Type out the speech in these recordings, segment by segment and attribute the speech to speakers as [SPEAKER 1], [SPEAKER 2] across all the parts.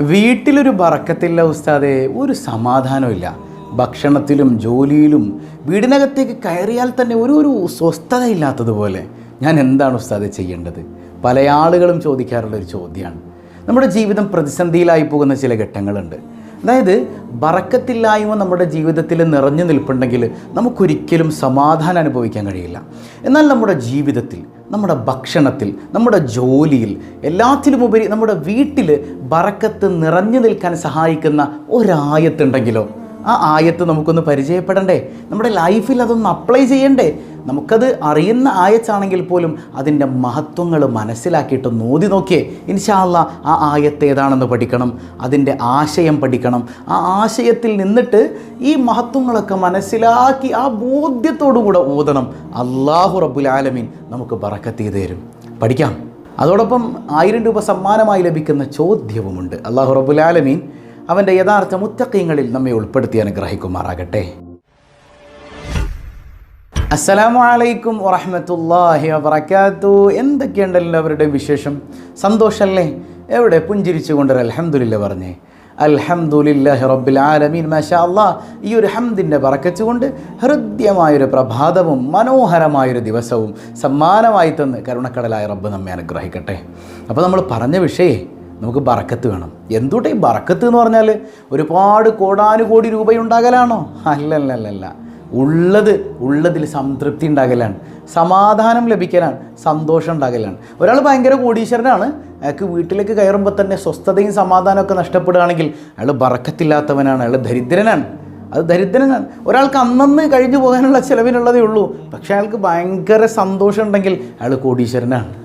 [SPEAKER 1] വീട്ടിലൊരു ബറക്കത്തില്ല ഉസ്താദെ ഒരു സമാധാനമില്ല ഭക്ഷണത്തിലും ജോലിയിലും വീടിനകത്തേക്ക് കയറിയാൽ തന്നെ ഒരു ഒരു സ്വസ്ഥത ഇല്ലാത്തതുപോലെ ഞാൻ എന്താണ് ഉസ്താദെ ചെയ്യേണ്ടത്? പല ആളുകളും ചോദിക്കാറുള്ള ഒരു ചോദ്യമാണ്. നമ്മുടെ ജീവിതം പ്രതിസന്ധിയിലായി പോകുന്ന ചില ഘട്ടങ്ങളുണ്ട്. അതായത് ബറക്കത്തില്ലായ്മ നമ്മുടെ ജീവിതത്തിൽ നിറഞ്ഞു നിൽപ്പുണ്ടെങ്കിൽ നമുക്കൊരിക്കലും സമാധാനം അനുഭവിക്കാൻ കഴിയില്ല. എന്നാൽ നമ്മുടെ ജീവിതത്തിൽ നമ്മുടെ ഭക്ഷണത്തിൽ നമ്മുടെ ജോലിയിൽ എല്ലാത്തിലുമുപരി നമ്മുടെ വീട്ടിൽ ബറക്കത്ത് നിറഞ്ഞു നിൽക്കാൻ സഹായിക്കുന്ന ഒരായത്തുണ്ടെങ്കിലോ? ആ ആയത്ത് നമുക്കൊന്ന് പരിചയപ്പെടണ്ടേ? നമ്മുടെ ലൈഫിൽ അതൊന്ന് അപ്ലൈ ചെയ്യണ്ടേ? നമുക്കത് അറിയുന്ന ആയത്താണെങ്കിൽ പോലും അതിന്റെ മഹത്വങ്ങൾ മനസ്സിലാക്കിയിട്ട് നോതി നോക്കിയേ. ഇൻഷാല്ല ആ ആയത്ത് ഏതാണെന്ന് പഠിക്കണം അതിന്റെ ആശയം പഠിക്കണം. ആ ആശയത്തിൽ നിന്നിട്ട് ഈ മഹത്വങ്ങളൊക്കെ മനസ്സിലാക്കി ആ ബോധ്യത്തോടുകൂടെ ഓതണം. അള്ളാഹു ആലമീൻ നമുക്ക് ബറക്കത്ത് തരും. പഠിക്കാം. അതോടൊപ്പം ആയിരം രൂപ സമ്മാനമായി ലഭിക്കുന്ന ചോദ്യവുമുണ്ട്. അള്ളാഹു റബുലാലമീൻ അവന്റെ യഥാർത്ഥ മുത്തക്കീങ്ങളിൽ നമ്മെ ഉൾപ്പെടുത്തി അനുഗ്രഹിക്കുമാറാകട്ടെ. അസ്സലാമു അലൈക്കും വറഹമത്തല്ലാഹി വബറകാത്തു. എന്തൊക്കെയുണ്ട് എല്ലാവരുടെയും വിശേഷം? സന്തോഷമല്ലേ എവിടെ പുഞ്ചിരിച്ചുകൊണ്ട് അലഹമുല്ല പറഞ്ഞേ. അൽഹംദുലില്ലാഹി റബ്ബിൽ ആലമീൻ. മാഷാ അല്ലാ ഈ ഒരു ഹംദിന്റെ പറക്കച്ചുകൊണ്ട് ഹൃദ്യമായൊരു പ്രഭാതവും മനോഹരമായൊരു ദിവസവും സമ്മാനമായി തന്ന് കരുണക്കടലായ റബ്ബ് നമ്മെ അനുഗ്രഹിക്കട്ടെ. അപ്പോൾ നമ്മൾ പറഞ്ഞ വിഷയേ നമുക്ക് ബറക്കത്ത് വേണം. എന്തുകൊണ്ട് ഈ ബറക്കത്ത് എന്ന് പറഞ്ഞാൽ ഒരുപാട് കോടാനുകോടി രൂപയുണ്ടാകലാണോ? അല്ലല്ലല്ല ഉള്ളത് ഉള്ളതിൽ സംതൃപ്തി ഉണ്ടാകലാണ്. സമാധാനം ലഭിക്കലാണ് സന്തോഷം ഉണ്ടാകലാണ്. ഒരാൾ ഭയങ്കര കോടീശ്വരനാണ്. അയാൾക്ക് വീട്ടിലേക്ക് കയറുമ്പോൾ തന്നെ സ്വസ്ഥതയും സമാധാനമൊക്കെ നഷ്ടപ്പെടുകയാണെങ്കിൽ അയാൾ ബറക്കത്തില്ലാത്തവനാണ് അയാൾ ദരിദ്രനാണ്. അത് ദരിദ്രനാണ്. ഒരാൾക്ക് അന്നന്ന് കഴിഞ്ഞു പോകാനുള്ള ചിലവിനുള്ളതേ ഉള്ളൂ. പക്ഷേ അയാൾക്ക് ഭയങ്കര സന്തോഷം ഉണ്ടെങ്കിൽ അയാൾ കോടീശ്വരനാണ്.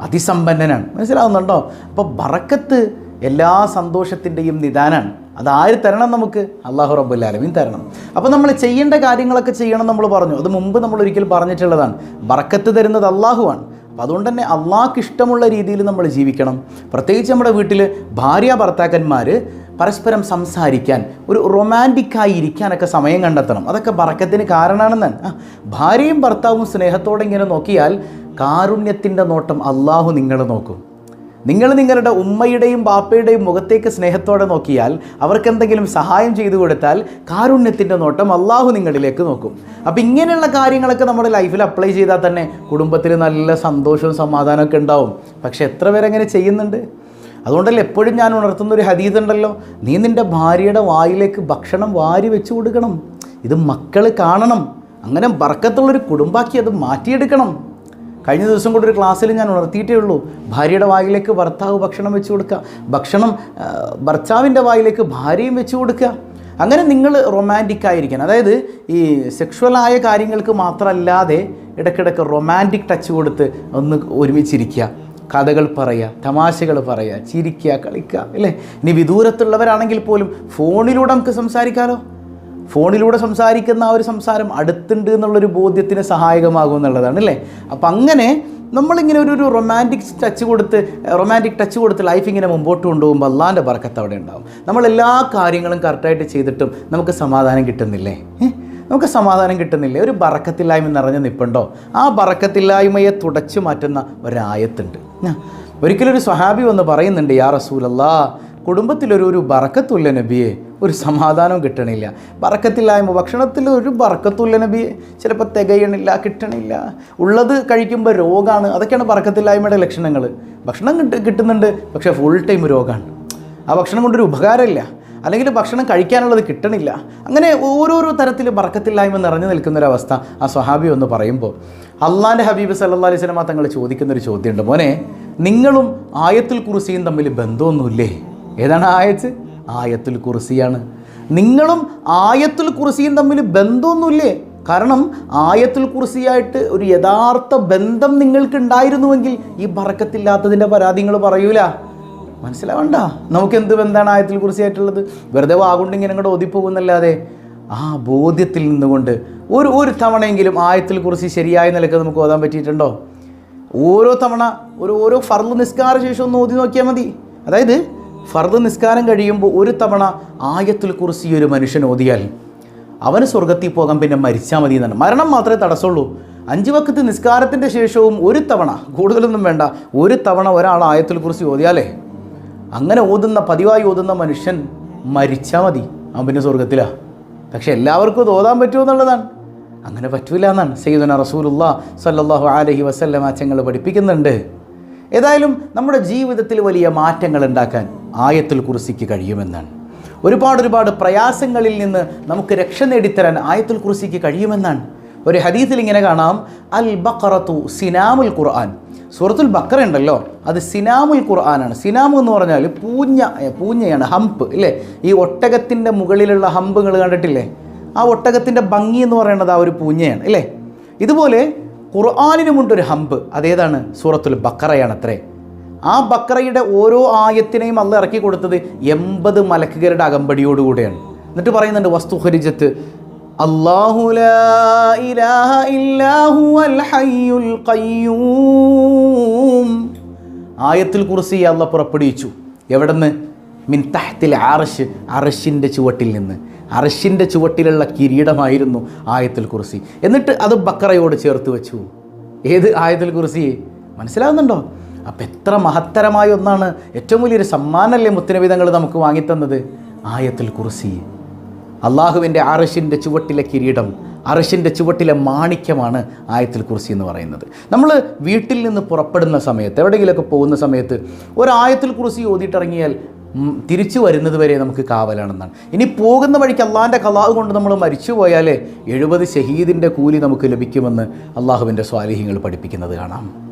[SPEAKER 1] അതിസമ്പന്നനാണ്. മനസ്സിലാവുന്നുണ്ടോ? അപ്പോൾ ബറക്കത്ത് എല്ലാ സന്തോഷത്തിന്റെയും നിദാനാണ്. അതാര് തരണം നമുക്ക്? അള്ളാഹു റബ്ബുല്ലാലമീൻ തരണം. അപ്പോൾ നമ്മൾ ചെയ്യേണ്ട കാര്യങ്ങളൊക്കെ ചെയ്യണം നമ്മൾ പറഞ്ഞു. അത് മുമ്പ് നമ്മൾ ഒരിക്കൽ പറഞ്ഞിട്ടുള്ളതാണ്. ബറക്കത്ത് തരുന്നത് അള്ളാഹുവാണ് അപ്പോൾ അതുകൊണ്ട് തന്നെ അള്ളാഹ്ക്ക് ഇഷ്ടമുള്ള രീതിയിൽ നമ്മൾ ജീവിക്കണം. പ്രത്യേകിച്ച് നമ്മുടെ വീട്ടിൽ ഭാര്യ ഭർത്താക്കന്മാർ പരസ്പരം സംസാരിക്കാൻ ഒരു റൊമാന്റിക്കായി ഇരിക്കാനൊക്കെ സമയം കണ്ടെത്തണം. അതൊക്കെ ബറക്കത്തിന് കാരണമാണെന്നാണ് ഭാര്യയും ഭർത്താവും സ്നേഹത്തോടെ ഇങ്ങനെ നോക്കിയാൽ കാരുണ്യത്തിന്റെ നോട്ടം അള്ളാഹു നിങ്ങൾ നോക്കും. നിങ്ങൾ നിങ്ങളുടെ ഉമ്മയുടെയും ബാപ്പയുടെയും മുഖത്തേക്ക് സ്നേഹത്തോടെ നോക്കിയാൽ അവർക്കെന്തെങ്കിലും സഹായം ചെയ്തു കൊടുത്താൽ കാരുണ്യത്തിന്റെ നോട്ടം അള്ളാഹു നിങ്ങളിലേക്ക് നോക്കും. അപ്പോൾ ഇങ്ങനെയുള്ള കാര്യങ്ങളൊക്കെ നമ്മുടെ ലൈഫിൽ അപ്ലൈ ചെയ്താൽ തന്നെ കുടുംബത്തിൽ നല്ല സന്തോഷവും സമാധാനമൊക്കെ ഉണ്ടാവും. പക്ഷെ എത്ര പേരങ്ങനെ ചെയ്യുന്നുണ്ട്? അതുകൊണ്ടല്ലേ എപ്പോഴും ഞാൻ ഉണർത്തുന്ന ഒരു ഹദീത് ഉണ്ടല്ലോ നീ നിന്റെ ഭാര്യയുടെ വായിലേക്ക് ഭക്ഷണം വാരി വെച്ച് കൊടുക്കണം. ഇത് മക്കൾ കാണണം. അങ്ങനെ ബർക്കത്തുള്ളൊരു കുടുംബാക്കി അത് മാറ്റിയെടുക്കണം. കഴിഞ്ഞ ദിവസം കൂടെ ഒരു ക്ലാസ്സിൽ ഞാൻ ഉണർത്തിയിട്ടേ ഉള്ളൂ. ഭാര്യയുടെ വായിലേക്ക് ഭർത്താവ് ഭക്ഷണം വെച്ച് കൊടുക്കുക. ഭക്ഷണം ഭർത്താവിന്റെ വായിലേക്ക് ഭാര്യയും വെച്ച് കൊടുക്കുക. അങ്ങനെ നിങ്ങൾ റൊമാന്റിക് ആയിരിക്കണം. അതായത് ഈ സെക്ഷുവലായ കാര്യങ്ങൾക്ക് മാത്രമല്ലാതെ ഇടയ്ക്കിടയ്ക്ക് റൊമാന്റിക് ടച്ച് കൊടുത്ത് ഒന്ന് ഒരുമിച്ചിരിക്കുക. കഥകൾ പറയുക തമാശകൾ പറയുക ചിരിക്കുക കളിക്കുക അല്ലേ? ഇനി വിദൂരത്തുള്ളവരാണെങ്കിൽ പോലും ഫോണിലൂടെ നമുക്ക് സംസാരിക്കാമല്ലോ ഫോണിലൂടെ സംസാരിക്കുന്ന ആ ഒരു സംസാരം അടുത്തുണ്ട് എന്നുള്ളൊരു ബോധ്യത്തിന് സഹായകമാകും എന്നുള്ളതാണ് അല്ലേ? അപ്പം അങ്ങനെ നമ്മളിങ്ങനെ ഒരു ഒരു റൊമാന്റിക് ടച്ച് കൊടുത്ത് റൊമാന്റിക് ടച്ച് കൊടുത്ത് ലൈഫ് ഇങ്ങനെ മുമ്പോട്ട് കൊണ്ടുപോകുമ്പോൾ അള്ളാന്റെ ബർക്കത്ത് അവിടെ ഉണ്ടാവും. നമ്മളെല്ലാ കാര്യങ്ങളും കറക്റ്റായിട്ട് ചെയ്തിട്ടും നമുക്ക് സമാധാനം കിട്ടുന്നില്ലേ? നമുക്ക് സമാധാനം കിട്ടുന്നില്ലേ? ഒരു ബറക്കത്തില്ലായ്മ നിറഞ്ഞു നിൽപ്പുണ്ടോ ആ ബറക്കത്തില്ലായ്മയെ തുടച്ചു മാറ്റുന്ന ഒരായത്തുണ്ട്. ഒരിക്കലൊരു സ്വഹാബി വന്ന് പറയുന്നുണ്ട് യാ റസൂലല്ലാ കുടുംബത്തിലൊരു ഒരു ബറക്കത്തുല്ല നബിയെ ഒരു സമാധാനവും കിട്ടണില്ല. ബറക്കത്തില്ലായ്മ ഭക്ഷണത്തിൽ ഒരു ബറക്കത്തുല്ല നബിയെ ചിലപ്പോൾ തികയണില്ല കിട്ടണില്ല. ഉള്ളത് കഴിക്കുമ്പോൾ രോഗമാണ് അതൊക്കെയാണ് ബറക്കത്തില്ലായ്മയുടെ ലക്ഷണങ്ങൾ ഭക്ഷണം കിട്ട് കിട്ടുന്നുണ്ട് പക്ഷേ ഫുൾ ടൈം രോഗമാണ് ആ ഭക്ഷണം കൊണ്ടൊരു ഉപകാരമില്ല. അല്ലെങ്കിൽ ഭക്ഷണം കഴിക്കാനുള്ളത് കിട്ടണില്ല. അങ്ങനെ ഓരോരോ തരത്തിൽ ബറക്കത്തില്ലായ്മ നിറഞ്ഞു നിൽക്കുന്നൊരവസ്ഥ ആ സ്വഹാബി ഒന്ന് പറയുമ്പോൾ അള്ളാന്റെ ഹബീബ് സല്ലാ അലൈഹി സ്വലമ തങ്ങൾ ചോദിക്കുന്നൊരു ചോദ്യമുണ്ട്. മോനെ നിങ്ങളും ആയത്തിൽ കുറിസിയും തമ്മിൽ ബന്ധമൊന്നുമില്ലേ? ഏതാണ് ആയത്ത്? ആയത്തുൽ കുറിസിയാണ് നിങ്ങളും ആയത്തുൽ കുറിസിയും തമ്മിൽ ബന്ധമൊന്നുമില്ലേ? കാരണം ആയത്തുൽ കുറിസിയായിട്ട് ഒരു യഥാർത്ഥ ബന്ധം നിങ്ങൾക്ക് ഉണ്ടായിരുന്നുവെങ്കിൽ ഈ ബറക്കത്തില്ലാത്തതിന്റെ പരാതി നിങ്ങൾ പറയൂല. മനസ്സിലാവണ്ട. നമുക്ക് എന്ത് ബന്ധമാണ് ആയത്തിൽ കുറിച്ചായിട്ടുള്ളത് വെറുതെ വാഗുണ്ട് ഇങ്ങനെ അങ്ങോട്ട് ഒതിപ്പോകുന്നല്ലാതെ ആ ബോധ്യത്തിൽ നിന്നുകൊണ്ട് ഒരു ഒരു തവണയെങ്കിലും ആയത്തിൽ കുറിച്ച് ശരിയായ നിലയ്ക്ക് നമുക്ക് ഓതാൻ പറ്റിയിട്ടുണ്ടോ? ഓരോ തവണ ഒരു ഓരോ ഫർൾ നിസ്കാര ശേഷം ഒന്ന് ഓതി നോക്കിയാൽ മതി. അതായത് ഫർദ് നിസ്കാരം കഴിയുമ്പോൾ ഒരു തവണ ആയത്തിൽ കുറിച്ച് ഒരു മനുഷ്യൻ ഓതിയാൽ അവന് സ്വർഗത്തിൽ പോകാൻ പിന്നെ മരിച്ചാൽ മതി എന്നാണ്. മരണം മാത്രമേ തടസ്സമുള്ളൂ. അഞ്ച് വക്കത്ത് നിസ്കാരത്തിന്റെ ശേഷവും ഒരു തവണ കൂടുതലൊന്നും വേണ്ട ഒരു തവണ ഒരാൾ ആയത്തിൽ കുറിച്ച് ഓതിയാലേ അങ്ങനെ ഓതുന്ന പതിവായി ഓതുന്ന മനുഷ്യൻ മരിച്ചാൽ മതി അവൻ പിന്നെ സ്വർഗത്തിലാ. പക്ഷെ എല്ലാവർക്കും അത് ഓതാൻ എന്നുള്ളതാണ്. അങ്ങനെ പറ്റൂല എന്നാണ്. സയ്യിദുന റസൂലുള്ള സല്ലാഹു അലൈഹി വസല്ലം അച്ചങ്ങൾ പഠിപ്പിക്കുന്നുണ്ട്. ഏതായാലും നമ്മുടെ ജീവിതത്തിൽ വലിയ മാറ്റങ്ങൾ ഉണ്ടാക്കാൻ ആയത്തിൽ കുറിസിക്ക് കഴിയുമെന്നാണ്. ഒരുപാട് ഒരുപാട് പ്രയാസങ്ങളിൽ നിന്ന് നമുക്ക് രക്ഷ നേടിത്തരാൻ ആയത്തിൽ കുറിസിക്ക് കഴിയുമെന്നാണ്. ഒരു ഹദീസിൽ ഇങ്ങനെ കാണാം അൽ ബക്കറത്തു സിനാമുൽ ഖുർആൻ. സൂറത്തുൽ ബക്കറ ഉണ്ടല്ലോ അത് സിനാമുൽ ഖുർആനാണ്. സിനാമു എന്ന് പറഞ്ഞാൽ പൂഞ്ഞ പൂഞ്ഞയാണ് ഹംപ് ഇല്ലേ? ഈ ഒട്ടകത്തിന്റെ മുകളിലുള്ള ഹമ്പുകൾ കണ്ടിട്ടില്ലേ? ആ ഒട്ടകത്തിന്റെ ഭംഗി എന്ന് പറയുന്നത് ആ ഒരു പൂഞ്ഞയാണ് ഇല്ലേ? ഇതുപോലെ ഖുർആാനിനുമുണ്ടൊരു ഹമ്പ്. അതേതാണ്? സൂറത്തുൽ ബക്കറയാണ് അത്രേ ആ ബക്കറയുടെ ഓരോ ആയത്തിനെയും അള്ള ഇറക്കി കൊടുത്തത് എൺപത് മലക്കുകളുടെ അകമ്പടിയോടുകൂടെയാണ്. എന്നിട്ട് പറയുന്നുണ്ട് വസ്തു ഹരിജത്ത് അല്ലാഹു ലാ ഇലാഹ ഇല്ലാ ഹുവൽ ഖയ്യൂം. ആയത്തിൽ കുറിച്ച് അള്ള പുറപ്പെടുവിച്ചു. എവിടുന്ന്? മിൻ തഹത്തിൽ അറശ് അറശിന്റെ ചുവട്ടിൽ നിന്ന്. അറഷിന്റെ ചുവട്ടിലുള്ള കിരീടമായിരുന്നു ആയത്തിൽ കുറിസി എന്നിട്ട് അത് ബക്കറയോട് ചേർത്ത് വെച്ചു. ഏത് ആയത്തിൽ കുറിസി മനസ്സിലാവുന്നുണ്ടോ? അപ്പം എത്ര മഹത്തരമായ ഒന്നാണ്. ഏറ്റവും വലിയൊരു സമ്മാനമല്ലേ മുത്തനവിധങ്ങൾ നമുക്ക് വാങ്ങിത്തന്നത്? ആയത്തിൽ കുറിസി അള്ളാഹുവിന്റെ അറഷിന്റെ ചുവട്ടിലെ കിരീടം അറഷിന്റെ ചുവട്ടിലെ മാണിക്യമാണ് ആയത്തിൽ കുറിസി എന്ന് പറയുന്നത്. നമ്മൾ വീട്ടിൽ നിന്ന് പുറപ്പെടുന്ന സമയത്ത് എവിടെയെങ്കിലുമൊക്കെ പോകുന്ന സമയത്ത് ഒരു ആയത്തിൽ കുറിസി ഓതിയിട്ടിറങ്ങിയാൽ തിരിച്ചു വരുന്നത് വരെ നമുക്ക് കാവലാണെന്നാണ്. ഇനി പോകുന്ന വഴിക്ക് അള്ളാഹിന്റെ കലാവ് കൊണ്ട് നമ്മൾ മരിച്ചു പോയാലേ എഴുപത് ഷഹീദിന്റെ കൂലി നമുക്ക് ലഭിക്കുമെന്ന് അള്ളാഹുവിന്റെ സ്വാലിഹ്യങ്ങൾ പഠിപ്പിക്കുന്നത് കാണാം.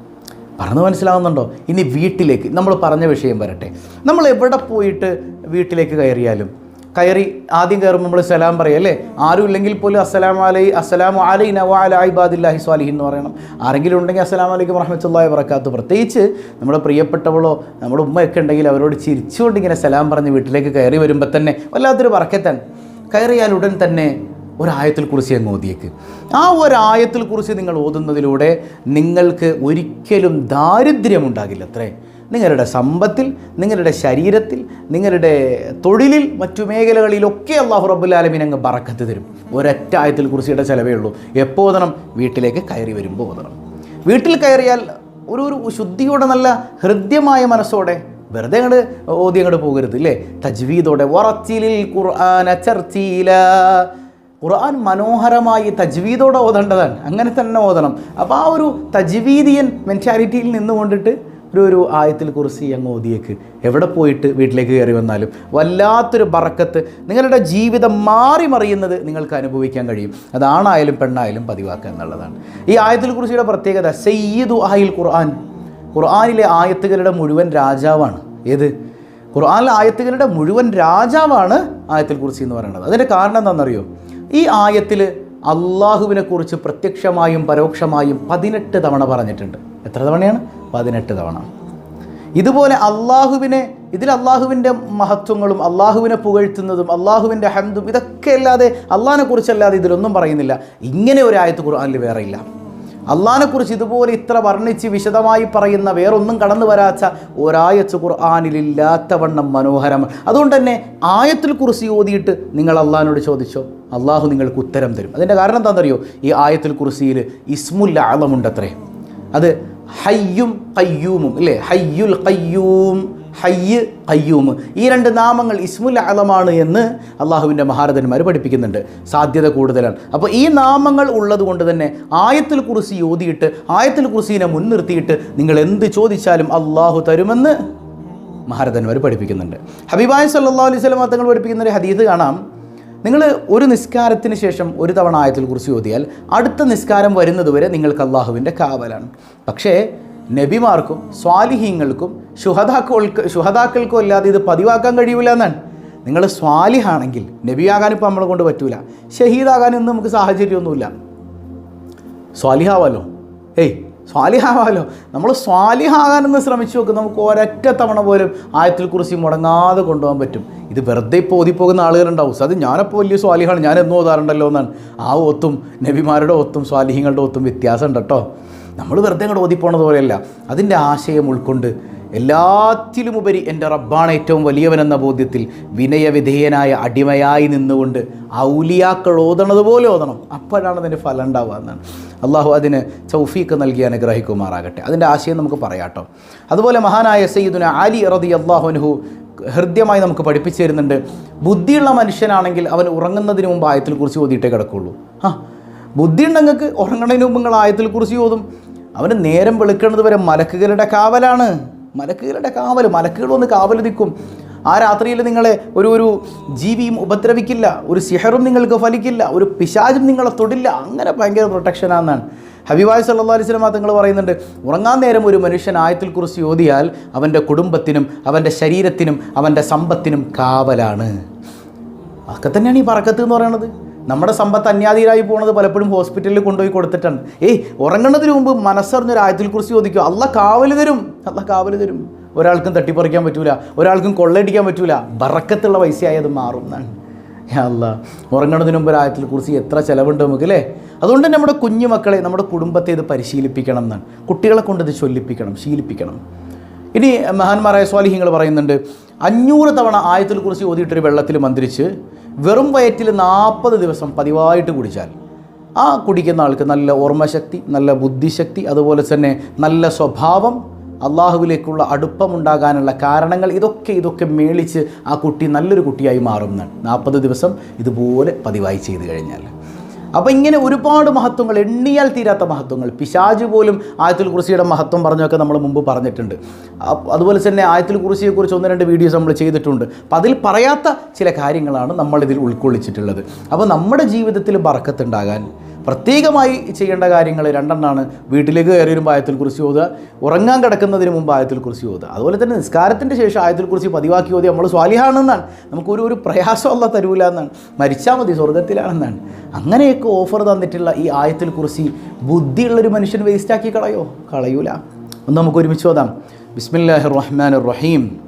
[SPEAKER 1] പറഞ്ഞു മനസ്സിലാവുന്നുണ്ടോ? ഇനി വീട്ടിലേക്ക് നമ്മൾ പറഞ്ഞ വിഷയം വരട്ടെ. നമ്മൾ എവിടെ പോയിട്ട് വീട്ടിലേക്ക് കയറിയാലും കയറി ആദ്യം കയറുമ്പോൾ നമ്മൾ സലാം പറയും അല്ലേ? ആരും ഇല്ലെങ്കിൽ പോലും അസ്സലാം അലൈ അസ്സലാമു അലൈ നവാല ഇബാദില്ലാഹി സ്വാലിഹി എന്ന് പറയണം. ആരെങ്കിലും ഉണ്ടെങ്കിൽ അസ്സലാം അലൈക്കും റഹ്മത്തുള്ളാഹി വറക്കാത്തു പ്രത്യേകിച്ച് നമ്മുടെ പ്രിയപ്പെട്ടവളോ നമ്മുടെ ഉമ്മയൊക്കെ ഉണ്ടെങ്കിൽ അവരോട് ചിരിച്ചുകൊണ്ട് ഇങ്ങനെ സലാം പറഞ്ഞ് വീട്ടിലേക്ക് കയറി വരുമ്പോൾ തന്നെ വല്ലാത്തൊരു പറക്കത്താൻ കയറിയാൽ ഉടൻ തന്നെ ഒരായത്തിൽ കുറിച്ച് അങ്ങ് ഓതിയേക്ക്. ആ ഒരായത്തിൽ കുറിച്ച് നിങ്ങൾ ഓതുന്നതിലൂടെ നിങ്ങൾക്ക് ഒരിക്കലും ദാരിദ്ര്യമുണ്ടാകില്ല അത്രേ നിങ്ങളുടെ സമ്പത്തിൽ നിങ്ങളുടെ ശരീരത്തിൽ നിങ്ങളുടെ തൊഴിലിൽ മറ്റു മേഖലകളിലൊക്കെ അള്ളാഹു റബ്ബുലാലമീൻ അങ്ങ് ബറക്കത്ത് തരും. ഒരൊറ്റ ആയത്തിൽ കുറിച്ചിയുടെ ചിലവേ ഉള്ളൂ. എപ്പോൾ ഓതണം? വീട്ടിലേക്ക് കയറി വരുമ്പോൾ ഓതണം. വീട്ടിൽ കയറിയാൽ ഒരു ഒരു ശുദ്ധിയോടെ നല്ല ഹൃദ്യമായ മനസ്സോടെ വെറുതെ അങ്ങോട്ട് ഓതി അങ്ങോട്ട് പോകരുത് ഇല്ലേ തജ്വീദോടെ വറച്ചിലിൽ ഖുർആന ചർച്ചീല. ഖുർആൻ മനോഹരമായി തജ്വീദോടെ ഓതേണ്ടതാണ്. അങ്ങനെ തന്നെ ഓതണം. അപ്പോൾ ആ ഒരു തജ്വീദിയൻ മെന്റാലിറ്റിയിൽ നിന്നുകൊണ്ടിട്ട് ഒരു ഒരു ആയത്തിൽ കുറിച്ച് അങ്ങ് ഓതിയേക്ക്. എവിടെ പോയിട്ട് വീട്ടിലേക്ക് കയറി വന്നാലും വല്ലാത്തൊരു പറക്കത്ത് നിങ്ങളുടെ ജീവിതം മാറി മറിയുന്നത് നിങ്ങൾക്ക് അനുഭവിക്കാൻ കഴിയും. അത് ആണായാലും പെണ്ണായാലും പതിവാക്കുക എന്നുള്ളതാണ്. ഈ ആയത്തിൽ കുറിച്ചിയുടെ പ്രത്യേകത സയ്യിദു ആഹിൽ ഖുർആൻ. ഖുർആാനിലെ ആയത്തുകളുടെ മുഴുവൻ രാജാവാണ്. ഏത്? ഖുർആനിലെ ആയത്തുകളുടെ മുഴുവൻ രാജാവാണ് ആയത്തിൽ കുറിച്ച് എന്ന് പറയുന്നത്. അതിന്റെ കാരണം എന്താണെന്നറിയോ? ഈ ആയത്തിൽ അള്ളാഹുവിനെ കുറിച്ച് പ്രത്യക്ഷമായും പരോക്ഷമായും പതിനെട്ട് തവണ പറഞ്ഞിട്ടുണ്ട്. എത്ര തവണയാണ്? പതിനെട്ട് തവണ. ഇതുപോലെ അള്ളാഹുവിനെ ഇതിൽ അള്ളാഹുവിന്റെ മഹത്വങ്ങളും അള്ളാഹുവിനെ പുകഴ്ത്തുന്നതും അള്ളാഹുവിന്റെ ഹംദും ഇതൊക്കെ അല്ലാതെ അള്ളാഹിനെ കുറിച്ചല്ലാതെ ഇതിലൊന്നും പറയുന്നില്ല. ഇങ്ങനെ ഒരു ആയത്ത് ഖുർആനിൽ വേറെ ഇല്ല. അള്ളാഹിനെക്കുറിച്ച് ഇതുപോലെ ഇത്ര വർണിച്ച് വിശദമായി പറയുന്ന വേറൊന്നും കടന്നു വരാത്ത ഒരായത്ത് ഖുർആാനിലില്ലാത്തവണ്ണം മനോഹരം. അതുകൊണ്ട് തന്നെ ആയത്തിൽ കുറിച്ച് ഓതിയിട്ട് നിങ്ങൾ അള്ളാഹിനോട് ചോദിച്ചോ? അള്ളാഹു നിങ്ങൾക്ക് ഉത്തരം തരും. അതിന്റെ കാരണം എന്താണെന്നറിയോ? ഈ ആയത്തിൽ കുറിസിയിൽ ഇസ്മുൽ അത് ഹയ്യും കയ്യൂമും അല്ലേ ഹയ്യുൽ കയ്യൂം ഹയ്യ് കയ്യൂമ് ഈ രണ്ട് നാമങ്ങൾ ഇസ്മുൽ അലമാണ് എന്ന് അള്ളാഹുവിന്റെ മഹാരഥന്മാർ പഠിപ്പിക്കുന്നുണ്ട്. സാധ്യത കൂടുതലാണ്. അപ്പോൾ ഈ നാമങ്ങൾ ഉള്ളത് കൊണ്ട് തന്നെ ആയത്തിൽ കുറിച്ച് ഓതിയിട്ട് ആയത്തിൽ കുറിച്ചിനെ മുൻനിർത്തിയിട്ട് നിങ്ങൾ എന്ത് ചോദിച്ചാലും അള്ളാഹു തരുമെന്ന് മഹാരഥന്മാർ പഠിപ്പിക്കുന്നുണ്ട്. ഹബീബായ സല്ലാ അലൈഹി സ്വലം തങ്ങൾ പഠിപ്പിക്കുന്ന ഒരു ഹദീത് കാണാം. നിങ്ങൾ ഒരു നിസ്കാരത്തിന് ശേഷം ഒരു തവണ ആയത്തിൽ കുറിച്ച് ഓതിയാൽ അടുത്ത നിസ്കാരം വരുന്നതുവരെ നിങ്ങൾക്ക് അള്ളാഹുവിന്റെ കാവലാണ്. പക്ഷേ നബിമാർക്കും സ്വാലിഹീങ്ങൾക്കും ശുഹദാക്കൾക്ക് ശുഹദാക്കൾക്കും അല്ലാതെ ഇത് പതിവാക്കാൻ കഴിയൂല എന്നാണ്. നിങ്ങൾ സ്വാലിഹാണെങ്കിൽ നബിയാകാൻ ഇപ്പോൾ നമ്മളെ കൊണ്ട് പറ്റൂല. ഷഹീദാകാനൊന്നും നമുക്ക് സാഹചര്യമൊന്നുമില്ല. സ്വാലിഹാവാലോ? ഏയ് സ്വാലിഹാവാലോ. നമ്മൾ സ്വാലിഹാകാനെന്ന് ശ്രമിച്ചു നോക്കും നമുക്ക് ഒരൊറ്റ തവണ പോലും ആയത്തിൽ കുറിച്ച് മുടങ്ങാതെ കൊണ്ടുപോകാൻ പറ്റും. ഇത് വെറുതെ ഇപ്പോൾ ഓതിപ്പോകുന്ന ആളുകളുണ്ടാവും. അത് ഞാനപ്പോൾ വലിയ സ്വാലിഹാണ്. ഞാൻ എന്നും ഓതാറുണ്ടല്ലോ എന്നാണ്. ആ ഒത്തും നബിമാരുടെ ഒത്തും സ്വാലിഹിങ്ങളുടെ ഒത്തും വ്യത്യാസമുണ്ട് കേട്ടോ. നമ്മൾ വെറുതെ അങ്ങോട്ട് ഓതിപ്പോണത് പോലെയല്ല. അതിന്റെ ആശയം ഉൾക്കൊണ്ട് എല്ലാത്തിലുമുപരി എന്റെ റബ്ബാണ് ഏറ്റവും വലിയവനെന്ന ബോധ്യത്തിൽ വിനയവിധേയനായ അടിമയായി നിന്നുകൊണ്ട് ഔലിയാക്കൾ ഓതണത് പോലെ ഓതണം. അപ്പോഴാണ് അതിന്റെ ഫലം ഉണ്ടാവുക എന്നാണ്. അള്ളാഹു അതിന് ചൗഫീക്ക് നൽകി അനുഗ്രഹിക്കുമാറാകട്ടെ. അതിന്റെ ആശയം നമുക്ക് പറയാട്ടോ. അതുപോലെ മഹാനായ സയ്യിദുന അലി റതി അള്ളാഹുനുഹു ഹൃദ്യമായി നമുക്ക് പഠിപ്പിച്ചു തരുന്നുണ്ട്. ബുദ്ധിയുള്ള മനുഷ്യനാണെങ്കിൽ അവൻ ഉറങ്ങുന്നതിന് മുമ്പ് ആയത്തിൽ കുറിച്ച് ഓതിയിട്ടേ കിടക്കുള്ളൂ. ആ ബുദ്ധി ഉണ്ടെങ്കിൽ ഉറങ്ങുന്നതിന് മുമ്പ് നിങ്ങൾ ആയത്തിൽ കുറിച്ച് ഓതും. അവന് നേരം വെളുക്കുന്നത് വരെ മലക്കുകളുടെ കാവലാണ്. മലക്കുകളുടെ കാവൽ മലക്കുകൾ വന്ന് കാവൽ നിൽക്കും. ആ രാത്രിയിൽ നിങ്ങളെ ഒരു ഒരു ജീവിയും ഉപദ്രവിക്കില്ല ഒരു സിഹറും നിങ്ങൾക്ക് ഫലിക്കില്ല ഒരു പിശാചും നിങ്ങളെ തൊടില്ല. അങ്ങനെ ഭയങ്കര പ്രൊട്ടക്ഷനാണെന്നാണ് ഹബിബായ് സല്ലാ അലിസ്ലാം തങ്ങൾ പറയുന്നുണ്ട് ഉറങ്ങാൻ നേരം ഒരു മനുഷ്യൻ ആയത്തിൽ കുറിച്ച് ഓതിയാൽ അവന്റെ കുടുംബത്തിനും അവന്റെ ശരീരത്തിനും അവന്റെ സമ്പത്തിനും കാവലാണ്. അതൊക്കെ തന്നെയാണ് ഈ പറക്കത്ത് എന്ന് പറയുന്നത്. നമ്മുടെ സമ്പത്ത് അന്യാധീരായി പോകുന്നത് പലപ്പോഴും ഹോസ്പിറ്റലിൽ കൊണ്ടുപോയി കൊടുത്തിട്ടാണ്. ഏയ് ഉറങ്ങുന്നതിന് മുമ്പ് മനസ്സറിഞ്ഞൊരു ആയത്തിൽ കുറിച്ച് ചോദിക്കും. അല്ല കാവൽ തരും. അല്ല കാവൽ തരും. ഒരാൾക്കും തട്ടിപ്പറിക്കാൻ പറ്റൂല. ഒരാൾക്കും കൊള്ളയടിക്കാൻ പറ്റൂല. ബറക്കത്തുള്ള പൈസ അത് മാറും എന്നാണ്. അല്ല ഉറങ്ങുന്നതിന് മുമ്പ് ആയത്തിൽ കുറിച്ച് എത്ര ചിലവുണ്ട് നമുക്ക് അല്ലേ? അതുകൊണ്ട് നമ്മുടെ കുഞ്ഞുമക്കളെ നമ്മുടെ കുടുംബത്തെ ഇത് പരിശീലിപ്പിക്കണം എന്നാണ്. കുട്ടികളെ കൊണ്ട് ഇത് ചൊല്ലിപ്പിക്കണം ശീലിപ്പിക്കണം. ഇനി മഹാന്മാരായ സ്വാലിഹ്യങ്ങൾ പറയുന്നുണ്ട് അഞ്ഞൂറ് തവണ ആയത്തിൽ കുറിച്ച് ഓതിയിട്ടൊരു വെള്ളത്തിൽ മന്ത്രിച്ച് വെറും വയറ്റിൽ നാൽപ്പത് ദിവസം പതിവായിട്ട് കുടിച്ചാൽ ആ കുടിക്കുന്ന ആൾക്ക് നല്ല ഓർമ്മശക്തി നല്ല ബുദ്ധിശക്തി അതുപോലെ തന്നെ നല്ല സ്വഭാവം അള്ളാഹുവിലേക്കുള്ള അടുപ്പമുണ്ടാകാനുള്ള കാരണങ്ങൾ ഇതൊക്കെ ഇതൊക്കെ മേളിച്ച് ആ കുട്ടി നല്ലൊരു കുട്ടിയായി മാറുന്നു നാൽപ്പത് ദിവസം ഇതുപോലെ പതിവായി ചെയ്തു കഴിഞ്ഞാൽ. അപ്പോൾ ഇങ്ങനെ ഒരുപാട് മഹത്വങ്ങൾ എണ്ണിയാൽ തീരാത്ത മഹത്വങ്ങൾ. പിശാജ് പോലും ആയത്തിൽ കുറിസിയുടെ മഹത്വം പറഞ്ഞൊക്കെ നമ്മൾ മുമ്പ് പറഞ്ഞിട്ടുണ്ട്. അതുപോലെ തന്നെ ആയത്തിൽ കുറിസിയെക്കുറിച്ച് ഒന്ന് രണ്ട് വീഡിയോസ് നമ്മൾ ചെയ്തിട്ടുണ്ട്. അപ്പോൾ അതിൽ പറയാത്ത ചില കാര്യങ്ങളാണ് നമ്മളിതിൽ ഉൾക്കൊള്ളിച്ചിട്ടുള്ളത്. അപ്പോൾ നമ്മുടെ ജീവിതത്തിൽ ബറക്കത്തുണ്ടാകാൻ പ്രത്യേകമായി ചെയ്യേണ്ട കാര്യങ്ങൾ രണ്ടെണ്ണമാണ് വീട്ടിലേക്ക് കയറി വരുമ്പോൾ ആയത്തിൽ കുറിച്ച് ഓതുക ഉറങ്ങാൻ കിടക്കുന്നതിന് മുമ്പ് ആയത്തിൽ കുറിച്ച് ഓതുക. അതുപോലെ തന്നെ നിസ്കാരത്തിന്റെ ശേഷം ആയത്തിൽ കുറിച്ച് പതിവാക്കി ഓതി നമ്മൾ സ്വാലിഹാണെന്നാണ്. നമുക്കൊരു ഒരു പ്രയാസമുള്ള തരൂല എന്നാണ്. മരിച്ചാൽ മതി സ്വർഗത്തിലാണെന്നാണ് അങ്ങനെയൊക്കെ ഓഫർ തന്നിട്ടുള്ള ഈ ആയത്തിൽ കുറിച്ച് ബുദ്ധിയുള്ളൊരു മനുഷ്യൻ വേസ്റ്റാക്കി കളയോ? കളയൂല. ഒന്ന് നമുക്ക് ഒരുമിച്ച് ഓതാം. ബിസ്മില്ലാഹിർ റഹ്മാൻ റഹീം.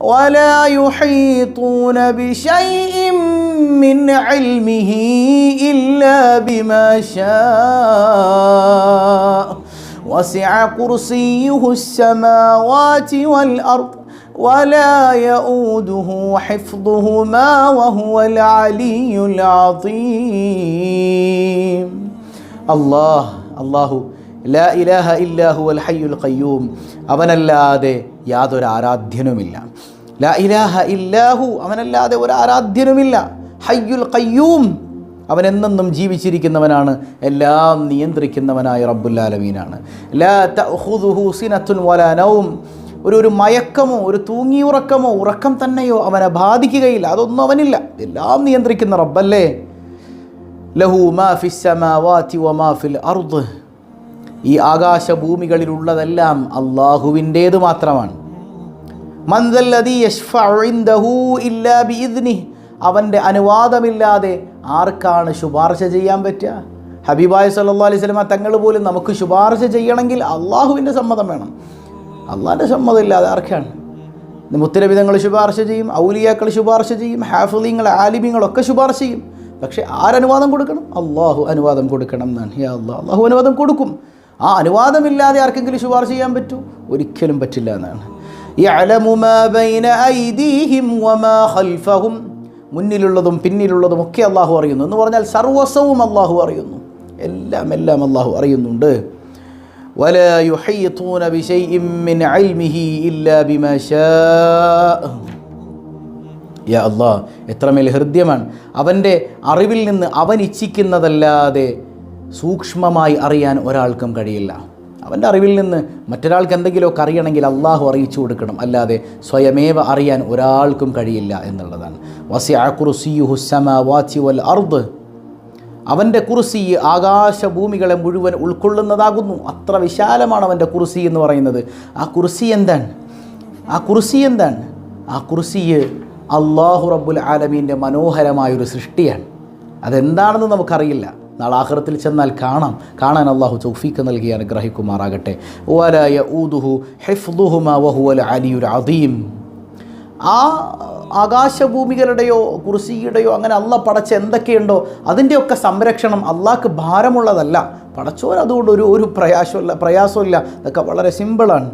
[SPEAKER 1] ولا يحيطون بشيء من علمه إلا بما شاء وسع كرسيه السماوات والأرض ولا يؤوده حفظهما وهو العلي العظيم الله الله ലാ ഇലാഹ ഇല്ലാഹു അൽ ഹയ്യുൽ ഖയ്യൂം അവനല്ലാതെ യാതൊരു ആരാധ്യനുമില്ല ലാ ഇലാഹ ഇല്ലാഹു. അവനല്ലാതെ ഒരു ആരാധ്യനുമില്ല. ഹയ്യുൽ കയ്യൂം അവൻ എന്നെന്നും ജീവിച്ചിരിക്കുന്നവനാണ്. എല്ലാം നിയന്ത്രിക്കുന്നവനായ റബ്ബുല്ലാലമീനാണ് ലാ ഒരു ഒരു മയക്കമോ ഒരു തൂങ്ങിയുറക്കമോ ഉറക്കം തന്നെയോ അവനെ ബാധിക്കുകയില്ല. അതൊന്നും അവനില്ല. എല്ലാം നിയന്ത്രിക്കുന്ന റബ്ബല്ലേ? ലഹു മാ ഫിസ്സമാവാതി വമാ ഫിൽ അർദ്. ഈ ആകാശഭൂമികളിലുള്ളതെല്ലാം അള്ളാഹുവിന്റേത് മാത്രമാണ്. മന്ദല്ലദീ യശ്ഫഉ ഇൻദഹു ഇല്ലാ ബിഇദ്നിഹ് അവന്റെ അനുവാദമില്ലാതെ ആർക്കാണ് ശുപാർശ ചെയ്യാൻ പറ്റുക? ഹബീബായ സല്ലല്ലാഹു അലൈഹി സ്വലമ തങ്ങൾ പോലും നമുക്ക് ശുപാർശ ചെയ്യണമെങ്കിൽ അള്ളാഹുവിന്റെ സമ്മതം വേണം. അള്ളാഹിന്റെ സമ്മതം ഇല്ലാതെ ആർക്കാണ്? മുത്തരവിധങ്ങൾ ശുപാർശ ചെയ്യും ഔലിയാക്കൾ ശുപാർശ ചെയ്യും ഹാഫിലിങ്ങൾ ആലിമ്യങ്ങളൊക്കെ ശുപാർശ ചെയ്യും. പക്ഷേ ആരനുവാദം കൊടുക്കണം? അള്ളാഹു അനുവാദം കൊടുക്കണം എന്നാണ്. ഹേ അള്ളാഹ് അള്ളാഹു അനുവാദം കൊടുക്കും. ആ അനുവാദമില്ലാതെ ആർക്കെങ്കിലും ശുപാർശ ചെയ്യാൻ പറ്റൂ? ഒരിക്കലും പറ്റില്ല എന്നാണ്. മുന്നിലുള്ളതും പിന്നിലുള്ളതും ഒക്കെ അള്ളാഹു അറിയുന്നു. എന്ന് പറഞ്ഞാൽ സർവസവും അള്ളാഹു അറിയുന്നു. എല്ലാം എല്ലാം അള്ളാഹു അറിയുന്നുണ്ട്. അള്ളാ എത്രമേൽ ഹൃദ്യമാണ്. അവന്റെ അറിവിൽ നിന്ന് അവൻ ഇച്ഛിക്കുന്നതല്ലാതെ സൂക്ഷ്മമായി അറിയാൻ ഒരാൾക്കും കഴിയില്ല. അവന്റെ അറിവിൽ നിന്ന് മറ്റൊരാൾക്ക് എന്തെങ്കിലുമൊക്കെ അറിയണമെങ്കിൽ അള്ളാഹു അറിയിച്ചു കൊടുക്കണം. അല്ലാതെ സ്വയമേവ അറിയാൻ ഒരാൾക്കും കഴിയില്ല എന്നുള്ളതാണ്. വസി സമവാതി വൽ അർദ്. അവന്റെ കുർസി ആകാശഭൂമികളെ മുഴുവൻ ഉൾക്കൊള്ളുന്നതാകുന്നു. അത്ര വിശാലമാണ് അവന്റെ കുർസി എന്ന് പറയുന്നത്. ആ കുർസി എന്താണ്? ആ കുർസി എന്താണ്? ആ കുർസിയ് അള്ളാഹു റബ്ബുൽ ആലമീന്റെ മനോഹരമായൊരു സൃഷ്ടിയാണ്. അതെന്താണെന്ന് നമുക്കറിയില്ല. നാളെ ആഹ്റത്തിൽ ചെന്നാൽ കാണാം. കാണാൻ അള്ളാഹു ചൗഫീക്ക് നൽകി അനുഗ്രഹിക്കുമാറാകട്ടെ. ഓലായ ഊദുഹു ഹെഫ്ദുഹുമ വഹുവൽ അലിയുൽ അദീം. ആ ആകാശഭൂമികളുടെയോ കുർസിയുടെയോ അങ്ങനെ അല്ല പടച്ച എന്തൊക്കെയുണ്ടോ അതിന്റെയൊക്കെ സംരക്ഷണം അള്ളാഹ്ക്ക് ഭാരമുള്ളതല്ല. പടച്ചോൻ അതുകൊണ്ട് ഒരു ഒരു പ്രയാസമില്ല പ്രയാസമില്ല. അതൊക്കെ വളരെ സിമ്പിളാണ്.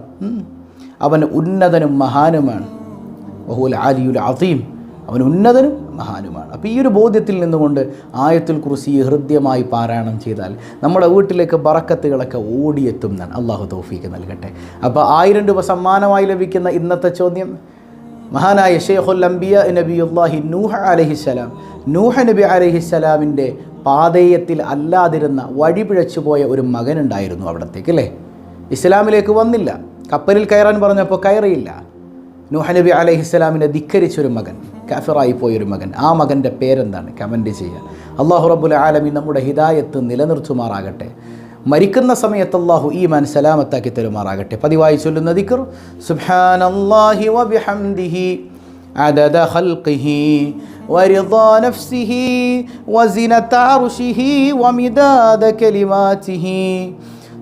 [SPEAKER 1] അവൻ ഉന്നതനും മഹാനുമാണ്. ബഹുൽ ആലിയുൽ അസീം അവൻ ഉന്നതനും മഹാനുമാണ്. അപ്പോൾ ഈ ഒരു ബോധ്യത്തിൽ നിന്നുകൊണ്ട് ആയത്തിൽ കുറിച്ച് ഹൃദ്യമായി പാരായണം ചെയ്താൽ നമ്മുടെ വീട്ടിലേക്ക് ബറക്കത്തുകളൊക്കെ ഓടിയെത്തും എന്നാണ്. അള്ളാഹു തോഫീക്ക് നൽകട്ടെ. അപ്പോൾ ആയിരം രൂപ സമ്മാനമായി ലഭിക്കുന്ന ഇന്നത്തെ ചോദ്യം? മഹാനായ ഷെയ്ഖുൽ അംബിയ നബിയുല്ലാഹി നൂഹ അലഹിസ്സലാം നൂഹ നബി അലഹിസ്സലാമിന്റെ പാതയത്തിൽ അല്ലാതിരുന്ന വഴിപിഴച്ചു പോയ ഒരു മകനുണ്ടായിരുന്നു അവിടത്തേക്ക് അല്ലേ? ഇസ്ലാമിലേക്ക് വന്നില്ല. കപ്പലിൽ കയറാൻ പറഞ്ഞപ്പോൾ കയറിയില്ല. നൂഹ നബി അലഹിസ്സലാമിനെ ധിക്കരിച്ചൊരു മകൻ. കാഫിറായി പോയൊരു മകൻ ആ മകൻ്റെ പേരെന്താണ് കമൻറ്റ് ചെയ്യുക അള്ളാഹു റബ്ബുൽ ആലമി നമ്മുടെ ഹിദായത്ത് നിലനിർത്തുമാറാകട്ടെ മരിക്കുന്ന സമയത്ത് അള്ളാഹു ഈമാൻ സലാമത്താക്കി തരുമാറാകട്ടെ പതിവായി ചൊല്ലുന്ന ദിക്ർ സുബ്ഹാനല്ലാഹി വബിഹംദിഹി عدد خلقه ورضا نفسه وزنة عرشه ومداد كلماته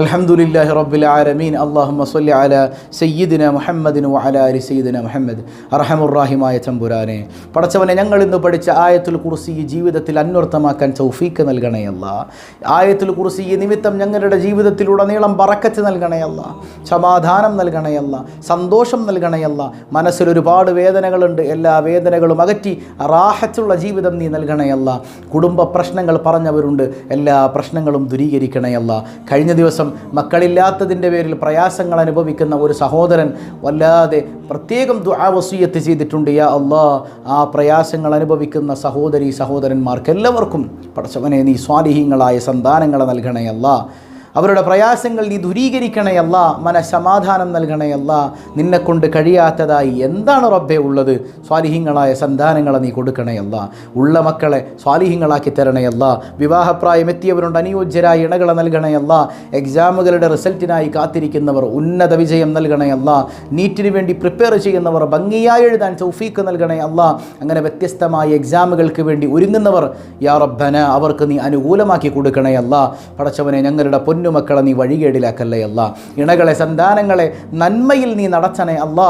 [SPEAKER 1] അലഹമുല്ലാഹി റബ്ബിൽ ആരമീൻ അള്ളാഹുമ്മ സൊല്ലി അല സയ്യിദിന മുഹമ്മദിനു അല അലി സയ്യിദിന മുഹമ്മദ്. അറഹമുറാഹിമായ ചമ്പുരാനെ പടച്ചവനെ ഞങ്ങൾ ഇന്ന് പഠിച്ച ആയത്തുൽ കുറിസി ജീവിതത്തിൽ അന്വർത്ഥമാക്കാൻ തൗഫീക്ക് നൽകണയല്ല ആയത്തുൽ കുറിസി നിമിത്തം ഞങ്ങളുടെ ജീവിതത്തിലുടനീളം ബറക്കത്ത് നൽകണയല്ല സമാധാനം നൽകണയല്ല സന്തോഷം നൽകണയല്ല മനസ്സിൽ ഒരുപാട് വേദനകളുണ്ട്. എല്ലാ വേദനകളും അകറ്റി റാഹത്തുള്ള ജീവിതം നീ നൽകണയല്ല കുടുംബ പ്രശ്നങ്ങൾ പറഞ്ഞവരുണ്ട്. എല്ലാ പ്രശ്നങ്ങളും ദുരീകരിക്കണയല്ല കഴിഞ്ഞ ദിവസം മക്കളില്ലാത്തതിന്റെ പേരിൽ പ്രയാസങ്ങൾ അനുഭവിക്കുന്ന ഒരു സഹോദരൻ വല്ലാതെ പ്രത്യേകം ദുആവസീയത്ത് ചെയ്തിട്ടുണ്ട്. യാ അള്ളാ ആ പ്രയാസങ്ങൾ അനുഭവിക്കുന്ന സഹോദരി സഹോദരന്മാർക്ക് എല്ലാവർക്കും പടച്ചവനെ നീ സ്വാലിഹീങ്ങളായ സന്താനങ്ങളെ നൽകണേ നൽകണയല്ല അവരുടെ പ്രയാസങ്ങൾ നീ ദൂരീകരിക്കണയല്ല മനസമാധാനം നൽകണയല്ല നിന്നെ കൊണ്ട് കഴിയാത്തതായി എന്താണ് റബ്ബെ ഉള്ളത്? സ്വാലിഹ്യങ്ങളായ സന്താനങ്ങളെ നീ കൊടുക്കണയല്ല ഉള്ള മക്കളെ സ്വാലിഹ്യങ്ങളാക്കി തരണയല്ല വിവാഹപ്രായം എത്തിയവരുണ്ട് അനുയോജ്യരായ ഇണകളെ നൽകണയല്ല എക്സാമുകളുടെ റിസൾട്ടിനായി കാത്തിരിക്കുന്നവർ ഉന്നത വിജയം നൽകണയല്ല നീറ്റിന് വേണ്ടി പ്രിപ്പയർ ചെയ്യുന്നവർ ഭംഗിയായി എഴുതാൻ സൗഫീക്ക് നൽകണയല്ല അങ്ങനെ വ്യത്യസ്തമായ എക്സാമുകൾക്ക് വേണ്ടി ഒരുങ്ങുന്നവർ യാ റബ്ബന അവർക്ക് നീ അനുകൂലമാക്കി കൊടുക്കണയല്ല പടച്ചവനെ ഞങ്ങളുടെ പൊന്നുമക്കളെ നീ വഴികേടിലാക്കല്ലേ അല്ല. ഇണകളെ സന്താനങ്ങളെ നന്മയിൽ നീ നടത്തണേ അല്ല.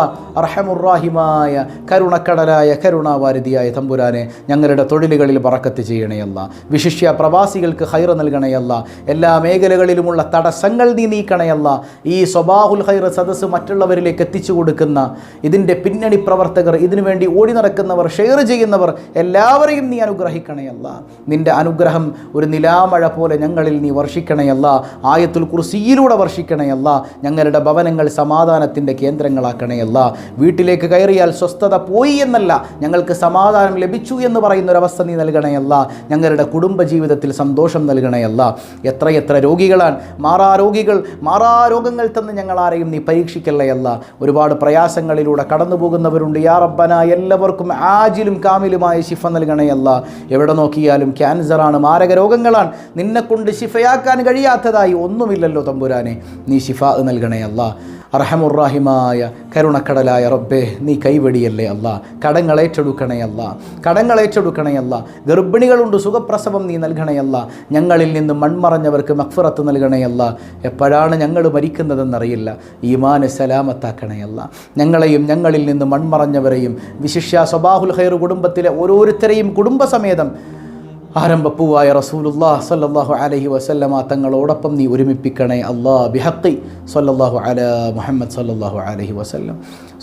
[SPEAKER 1] അർഹമുറാഹിമായ കരുണക്കടലായ കരുണാവാരിതിയായ തമ്പുരാനെ ഞങ്ങളുടെ തൊഴിലുകളിൽ പറക്കത്ത് ചെയ്യണയല്ല വിശിഷ്യ പ്രവാസികൾക്ക് ഹൈർ നൽകണയല്ല എല്ലാ മേഖലകളിലുമുള്ള തടസ്സങ്ങൾ നീ നീക്കണയല്ല ഈ സ്വബാഹുൽ ഹൈർ സദസ്സ് മറ്റുള്ളവരിലേക്ക് എത്തിച്ചു കൊടുക്കുന്ന ഇതിന്റെ പിന്നണി പ്രവർത്തകർ ഇതിനുവേണ്ടി ഓടി നടക്കുന്നവർ ഷെയർ ചെയ്യുന്നവർ എല്ലാവരെയും നീ അനുഗ്രഹിക്കണയല്ല നിന്റെ അനുഗ്രഹം ഒരു നിലാമഴ പോലെ ഞങ്ങളിൽ നീ വർഷിക്കണയല്ല ആയത്തുൽ കുർസിയിലൂടെ വർഷിക്കണയല്ല ഞങ്ങളുടെ ഭവനങ്ങൾ സമാധാനത്തിന്റെ കേന്ദ്രങ്ങളാക്കണയല്ല വീട്ടിലേക്ക് കയറിയാൽ സ്വസ്ഥത പോയി എന്നല്ല. ഞങ്ങൾക്ക് സമാധാനം ലഭിച്ചു എന്ന് പറയുന്ന ഒരവസ്ഥ നീ നൽകണയല്ല ഞങ്ങളുടെ കുടുംബ ജീവിതത്തിൽ സന്തോഷം നൽകണയല്ല എത്രയെത്ര രോഗികളാണ്. മാറാരോഗികൾ മാറാരോഗങ്ങൾ മാറാ രോഗങ്ങൾ തന്ന് ഞങ്ങൾ ആരെയും നീ പരീക്ഷിക്കല്ലയല്ല ഒരുപാട് പ്രയാസങ്ങളിലൂടെ കടന്നു പോകുന്നവരുണ്ട് യാ റബ്ബന എല്ലാവർക്കും ആജിലും കാമിലുമായ ശിഫ നൽകണയല്ല എവിടെ നോക്കിയാലും ക്യാൻസറാണ് മാരക രോഗങ്ങളാണ്. നിന്നെക്കൊണ്ട് ശിഫയാക്കാൻ കഴിയാത്തതായി ഒന്നുമില്ലല്ലോ തമ്പുരാനെ. നീ ശിഫ നൽകണേ അല്ല. അർഹമുറാഹിമായ കരുണക്കടലായ റബ്ബേ നീ കൈവെടിയല്ലേ അല്ല. കടങ്ങൾ ഏറ്റെടുക്കണേ അല്ല. അല്ല. ഗർഭിണികളുണ്ട് സുഖപ്രസവം നീ നൽകണേ അല്ല. ഞങ്ങളിൽ നിന്ന് മൺമറഞ്ഞവർക്ക് മക്ഫറത്ത് നൽകണേ അല്ല. എപ്പോഴാണ് ഞങ്ങൾ മരിക്കുന്നതെന്നറിയില്ല. ഈമാന് സലാമത്താക്കണയല്ല ഞങ്ങളെയും ഞങ്ങളിൽ നിന്ന് മൺമറഞ്ഞവരെയും വിശിഷ്യ സ്വബാഹുൽ ഹൈർ കുടുംബത്തിലെ ഓരോരുത്തരെയും കുടുംബസമേതം ആരംഭപ്പൂവായ റസൂലുല്ലാ സല്ലാഹു അലൈഹി വസല്ലമ തങ്ങളോടൊപ്പം നീ ഒരുമിപ്പിക്കണേ അള്ളാ ബിഹക്കി സല്ലാഹു അല മുഹമ്മദ് സല്ലാഹു അലൈഹി വസല്ലം.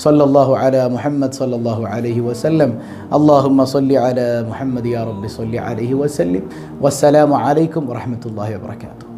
[SPEAKER 1] സല്ലാഹു അല മുഹമ്മദ് സല്ലാഹു അലൈഹി വസല്ലം. അല്ലാഹുമ്മ സല്ലി അല മുഹമ്മദ് യാ റബ്ബി സല്ലി അലൈഹി വസല്ലം. വസ്സലാമു അലൈക്കും വറഹ്മത്തുള്ളാഹി വബറകാതുഹു.